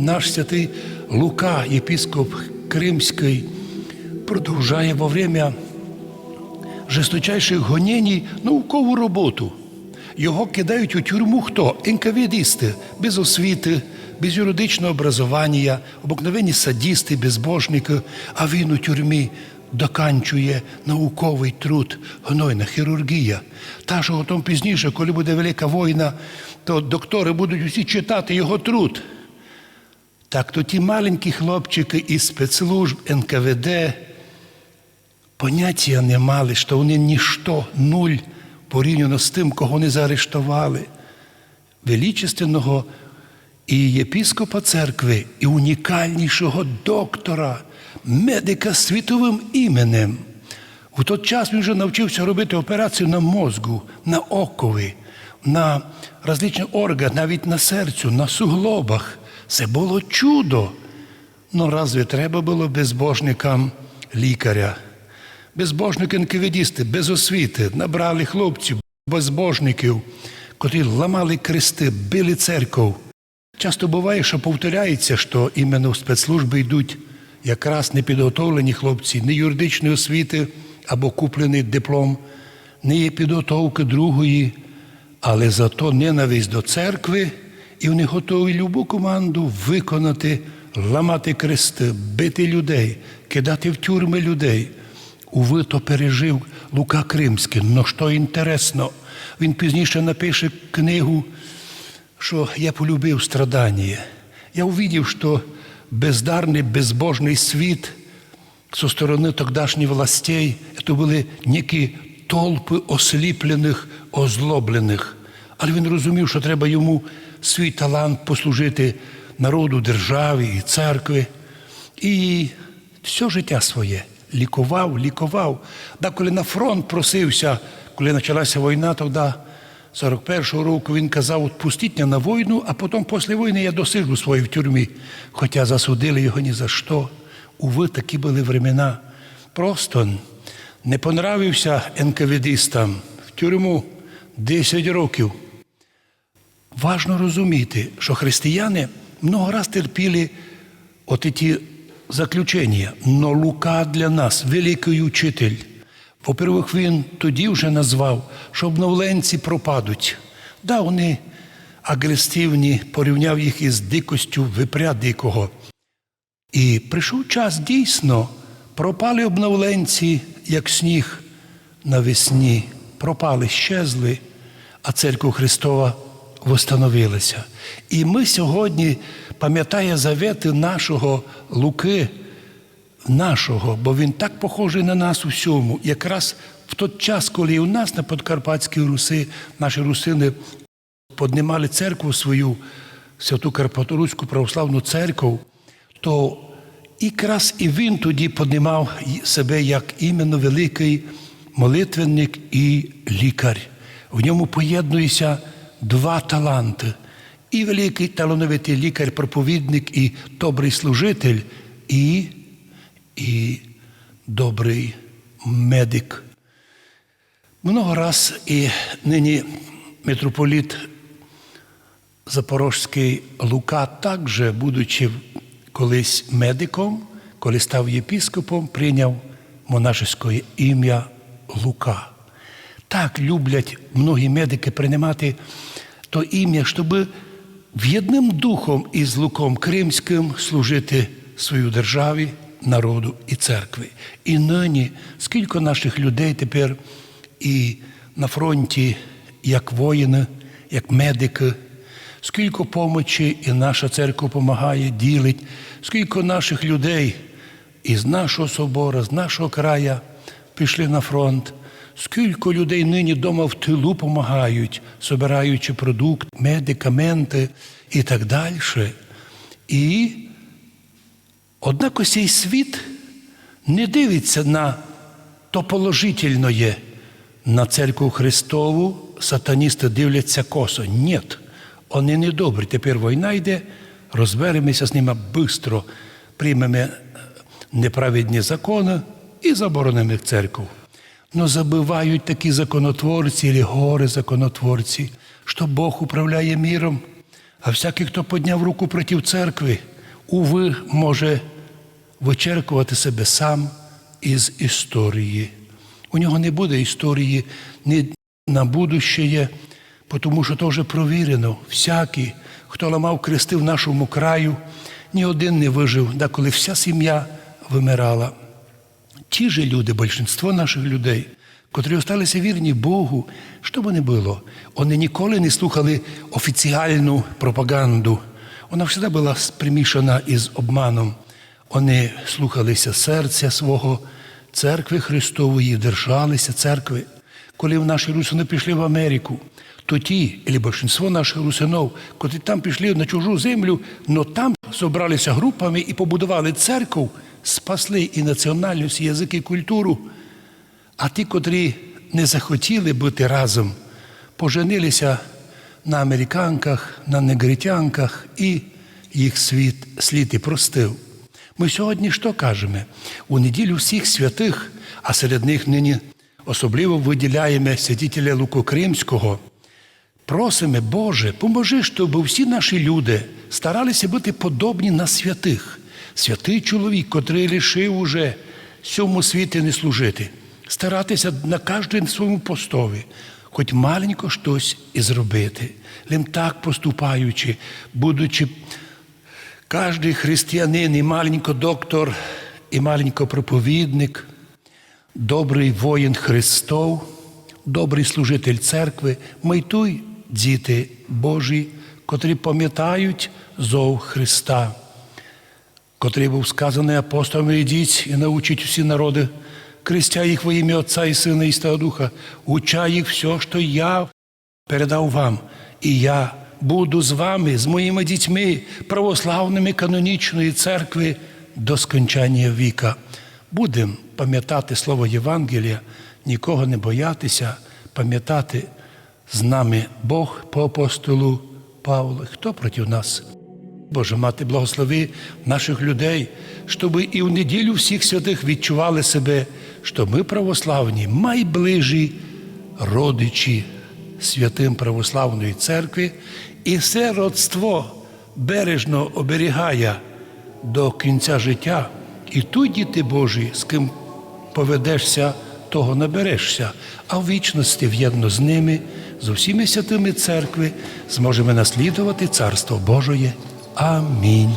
наш святий Лука, єпіскоп Кримський, продовжує во время жесточайших гонінь наукову роботу. Його кидають у тюрму хто? НКВДисти, без освіти, без юридичного образування, обикновені садісти, безбожники, а він у тюрмі доканчує науковий труд, гнойна хірургія. Та, що потім пізніше, коли буде велика війна, то доктори будуть усі читати його труд. Так то ті маленькі хлопчики із спецслужб НКВД поняття не мали, що вони ніщо, нуль порівняно з тим, кого не заарештували. Величественного і єпіскопа церкви, і унікальнішого доктора, медика з світовим іменем. У той час він вже навчився робити операцію на мозку, на окові, на различні органи, навіть на серцю, на суглобах. Це було чудо. Ну разве треба було безбожникам лікаря? Безбожники НКВДісти, без освіти, набрали хлопців, безбожників, котрі ламали крести, били церков. Часто буває, що повторяється, що іменно в спецслужби йдуть якраз непідготовлені хлопці, не юридичної освіти або куплений диплом, не є підготовки другої, але зато ненависть до церкви, і вони готові любу команду виконати, ламати крести, бити людей, кидати в тюрми людей. Уви, то пережив Лука Кримський. Но що інтересно, він пізніше напише книгу, що я полюбив страдання. Я увидів, що бездарний, безбожний світ со сторони тогдашніх властей це були некі толпи осліплених, озлоблених. Але він розумів, що треба йому свій талант послужити народу, державі і церкві. І все життя своє лікував, лікував. Да, коли на фронт просився, коли почалася війна, тоді 41-го року він казав, «Отпустіть мене на війну, а потім після війни я досижу свої в тюрмі. Хоча засудили його ні за що. Уви, такі були времена. Просто не понравився НКВДистам в тюрму 10 років. Важно розуміти, що християни много раз терпіли от ті заключення. Но Лука для нас великий учитель. По-перше, він тоді вже назвав, що обновленці пропадуть. Да, вони агресивні, порівняв їх із дикостю випря дикого. І прийшов час дійсно, пропали обновленці, як сніг навесні, пропали, щезли, а церква Христова восстановилася. І ми сьогодні, пам'ятає завети нашого Луки, нашого, бо він так похожий на нас у всьому. Якраз в той час, коли і у нас на Подкарпатській Руси наші русини піднімали церкву свою, святу Карпаторуську православну церкву, то якраз і він тоді піднімав себе як іменно великий молитвенник і лікар. В ньому поєднуються два таланти. І великий талановитий лікар, проповідник, і добрий служитель, і, і добрий медик. Много раз і нині митрополіт Запорожський Лука, також, будучи колись медиком, коли став єпіскопом, прийняв монашеське ім'я Лука. Так люблять многі медики приймати то ім'я, щоб в'єдним духом із Луком Кримським служити свою державі, народу і церкві. І нині скільки наших людей тепер і на фронті, як воїни, як медики, скільки помочі і наша церква допомагає, ділить, скільки наших людей із нашого собору, з нашого краю пішли на фронт. Скільки людей нині вдома в тилу допомагають, збираючи продукт, медикаменти і так далі. І однак цей світ не дивиться на то положительне, на церкву Христову, сатаністи дивляться косо. Ні, вони не добрі. Тепер війна йде, розберемося з ними швидко, приймемо неправедні закони і заборонимо церкву. Но забивають такі законотворці, або гори законотворці, що Бог управляє міром. А всякий, хто підняв руку проти церкви, уви може вичеркувати себе сам із історії. У нього не буде історії ні на будущее, тому що то вже провірено. Всякий, хто ламав крести в нашому краю, ні один не вижив, да коли вся сім'я вимирала. Ті же люди, більшинство наших людей, котрі осталися вірні Богу, що б не було, вони ніколи не слухали офіціальну пропаганду. Вона завжди була примішана із обманом. Вони слухалися серця свого, церкви Христової, держалися церкви. Коли в наші русини пішли в Америку, то ті, або більшість наших русинов, котрі там пішли на чужу землю, но там зібралися групами і побудували церкву, спасли і національність, і язик, і культуру. А ті, котрі не захотіли бути разом, поженилися на американках, на негритянках, і їх світ слід і простив. Ми сьогодні що кажемо? У неділю всіх святих, а серед них нині особливо виділяємо святителя Луку Кримського. Просимо, Боже, поможи, щоб всі наші люди старалися бути подобні на святих. Святий чоловік, котрий рішив уже цьому світі не служити, старатися на кожному своєму постові, хоч маленько щось і зробити. Лим так поступаючи, будучи кожний християнин, і маленько доктор, і маленько проповідник, добрий воїн Христов, добрий служитель церкви, майтуй, діти Божі, котрі пам'ятають зов Христа, котрий був сказаний апостолом, ідіть і научіть всі народи, крестя їх во ім'я Отця і Сина і Святого Духа, уча їх все, що я передав вам, і я буду з вами, з моїми дітьми, православними канонічної церкви до скончання віка. Будемо пам'ятати слово Євангелія, нікого не боятися, пам'ятати з нами Бог по апостолу Павлу. Хто проти нас? Боже, мати, благослови наших людей, щоб і в неділю всіх святих відчували себе, що ми православні, майближі родичі святим православної церкви, і все родство бережно оберігає до кінця життя. І тут, діти Божі, з ким поведешся, того наберешся, а в вічності в'єдно з ними, з усіми святими церкви, зможемо наслідувати Царство Божоє. Амінь.